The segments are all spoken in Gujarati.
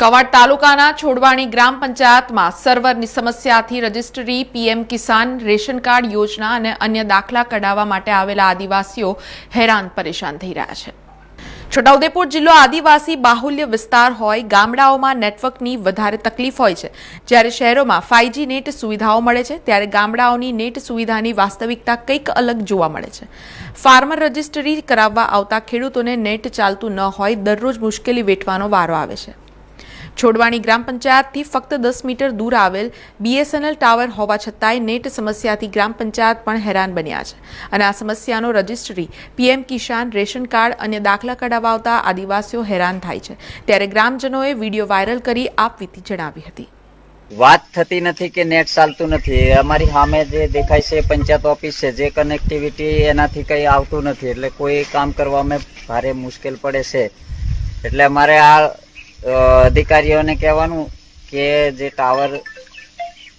કવાડ તાલુકાના છોડવાણી ગ્રામ પંચાયતમાં સર્વરની સમસ્યાથી registry PM Kisan ration card યોજના અને અન્ય દાખલા કઢાવવા માટે આવેલા આદિવાસીઓ હેરાન પરેશાન થઈ રહ્યા છે. છોટાઉદેપુર જિલ્લો આદિવાસી બાહુલ્ય વિસ્તાર હોય, ગામડાઓમાં નેટવર્કની વધારે તકલીફ હોય છે. જ્યારે શહેરોમાં ફાઇવજી નેટ સુવિધાઓ મળે છે, ત્યારે ગામડાઓની નેટ સુવિધાની વાસ્તવિકતા કંઈક અલગ જોવા મળે છે. ફાર્મર રજિસ્ટ્રી કરાવવા આવતા ખેડૂતોને નેટ ચાલતું ન હોય, દરરોજ મુશ્કેલી વેઠવાનો વારો આવે છે. છોડવાણી ગ્રામ પંચાયતથી ફક્ત દસ મીટર દૂર આવેલ બીએસએનએલ ટાવર હોવા છતાંય નેટ સમસ્યાથી ગ્રામ પંચાયત પણ હેરાન બન્યા છે. અને આ સમસ્યાનો registry PM Kisan ration card અને દાખલા કઢાવવા આવતા આદિવાસીઓ હેરાન થાય છે. ત્યારે ગ્રામજનોએ વીડિયો વાયરલ કરી આપવીતી જણાવી હતી. વાત થતી નથી કે નેટ ચાલતું નથી. અમારી સામે જે દેખાય છે પંચાયત ઓફિસ છે. જે કનેક્ટિવિટી એનાથી કંઈ આવતું નથી. એટલે કોઈ કામ કરવામાં ભારે મુશ્કેલ પડે છે. એટલે અમારે આ અધિકારીઓને કહેવાનું કે જે ટાવર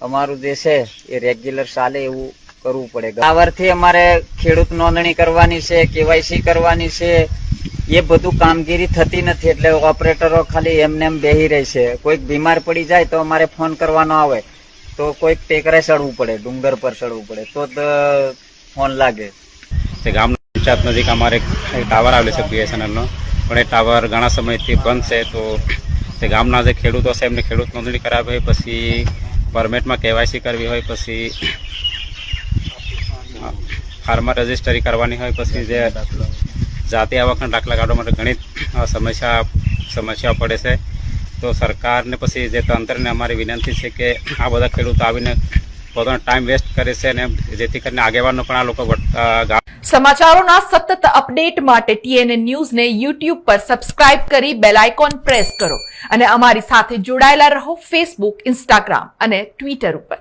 અમારું જે છે એ રેગ્યુલર ચાલે એવું કરવું પડે. ટાવરથી અમારે ખેડૂત નોંધણી કરવાની છે, કેવાયસી કરવાની છે, એ બધું કામગીરી થતી નથી એટલે ઓપરેટરો ખાલી એમને એમ બેહી રહે છે. કોઈક બીમાર પડી જાય તો અમારે ફોન કરવાનો આવે તો કોઈક ટેકરે ચડવું પડે, ડુંગર પર ચડવું પડે, તો જ ફોન લાગે. ગામ પંચાયત નજીક અમારે ટાવર આવેલો છે બીએસએનએલ નો પણ એ ટાવર ઘણા સમયથી બંધ છે, તો તે ગામના જે ખેડૂતો છે, એમને ખેડૂત નોંધણી કરાવી હોય, પછી પરમિટમાં કેવાયસી કરવી હોય, પછી ફાર્મર રજિસ્ટરી કરવાની હોય, પછી જે જાતિ આવકના દાખલા કાઢવા માટે ઘણી સમસ્યા સમસ્યા પડે છે. તો સરકારને પછી જે તંત્રને અમારી વિનંતી છે કે આ બધા ખેડૂતો આવીને પોતાનો ટાઈમ વેસ્ટ કરે છે અને જેથી કરીને આગેવાનો પણ આ લોકો સમાચારોના સતત અપડેટ માટે ટીએનએ ન્યૂઝને યુટ્યુબ પર સબસ્ક્રાઇબ કરી બેલ આઇકોન પ્રેસ કરો અને અમારી સાથે જોડાયેલા રહો ફેસબુક ઇન્સ્ટાગ્રામ અને ટ્વિટર ઉપર.